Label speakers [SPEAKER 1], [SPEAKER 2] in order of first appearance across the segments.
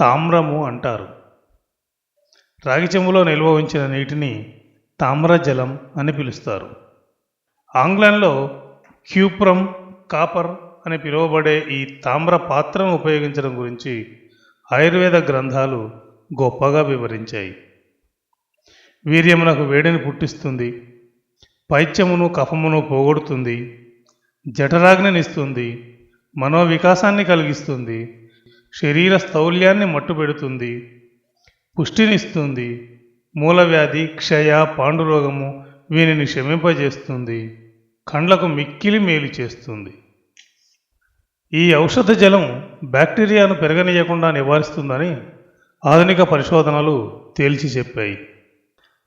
[SPEAKER 1] తామ్రము అంటారు. రాగి చెంబులో నిల్వ ఉంచిన నీటిని తామ్రజలం అని పిలుస్తారు. ఆంగ్లంలో క్యూప్రమ్ కాపర్ అని పిలువబడే ఈ తామ్ర పాత్రను ఉపయోగించడం గురించి ఆయుర్వేద గ్రంథాలు గొప్పగా వివరించాయి. వీర్యమునకు వేడిని పుట్టిస్తుంది పైత్యమును కఫమును పోగొడుతుంది జఠరాగ్నినిస్తుంది మనోవికాసాన్ని కలిగిస్తుంది శరీర స్థౌల్యాన్ని మట్టుపెడుతుంది పుష్టినిస్తుంది మూలవ్యాధి క్షయ పాండురోగము వీనిని శమింపజేస్తుంది కండ్లకు మిక్కిలి మేలు చేస్తుంది. ఈ ఔషధ జలం బ్యాక్టీరియాను పెరగనీయకుండా నివారిస్తుందని ఆధునిక పరిశోధనలు తేల్చి చెప్పాయి.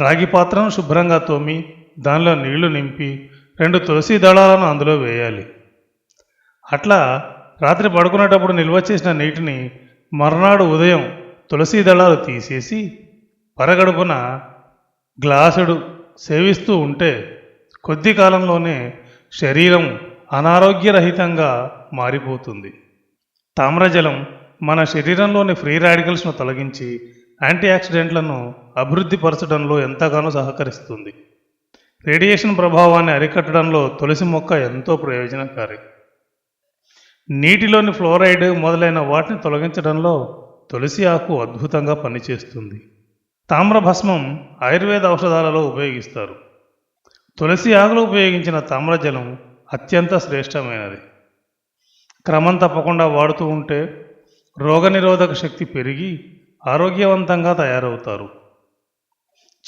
[SPEAKER 1] రాగి పాత్రను శుభ్రంగా తోమి దానిలో నీళ్ళు నింపి రెండు తులసి దళాలను అందులో వేయాలి. అట్లా రాత్రి పడుకునేటప్పుడు నిల్వ చేసిన నీటిని మర్నాడు ఉదయం తులసి దళాలు తీసేసి పరగడుపున గ్లాసుడు సేవిస్తూ ఉంటే కొద్ది కాలంలోనే శరీరం అనారోగ్యరహితంగా మారిపోతుంది. తామ్రజలం మన శరీరంలోని ఫ్రీ రాడికల్స్ను తొలగించి యాంటీ ఆక్సిడెంట్లను అభివృద్ధి పరచడంలో ఎంతగానో సహకరిస్తుంది. రేడియేషన్ ప్రభావాన్ని అరికట్టడంలో తులసి మొక్క ఎంతో ప్రయోజనకారి. నీటిలోని ఫ్లోరైడ్ మొదలైన వాటిని తొలగించడంలో తులసి ఆకు అద్భుతంగా పనిచేస్తుంది. తామ్ర భస్మం ఆయుర్వేద ఔషధాలలో ఉపయోగిస్తారు. తులసి ఆకులు ఉపయోగించిన తామ్రజలం అత్యంత శ్రేష్టమైనది. క్రమం తప్పకుండా వాడుతూ ఉంటే రోగనిరోధక శక్తి పెరిగి ఆరోగ్యవంతంగా తయారవుతారు.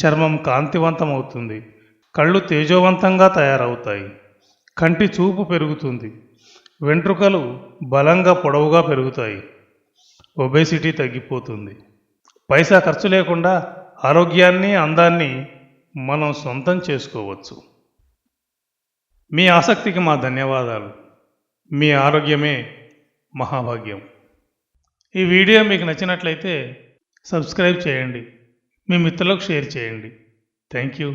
[SPEAKER 1] చర్మం కాంతివంతమవుతుంది. కళ్ళు తేజోవంతంగా తయారవుతాయి. కంటి చూపు పెరుగుతుంది. వెంట్రుకలు బలంగా పొడవుగా పెరుగుతాయి. ఒబేసిటీ తగ్గిపోతుంది. పైసా ఖర్చు లేకుండా ఆరోగ్యాన్ని అందాన్ని మనం సొంతం చేసుకోవచ్చు. మీ ఆసక్తికి మా ధన్యవాదాలు. మీ ఆరోగ్యమే మహాభాగ్యం. ఈ వీడియో మీకు నచ్చినట్లయితే సబ్స్క్రైబ్ చేయండి. మీ మిత్రులకు షేర్ చేయండి. Thank you.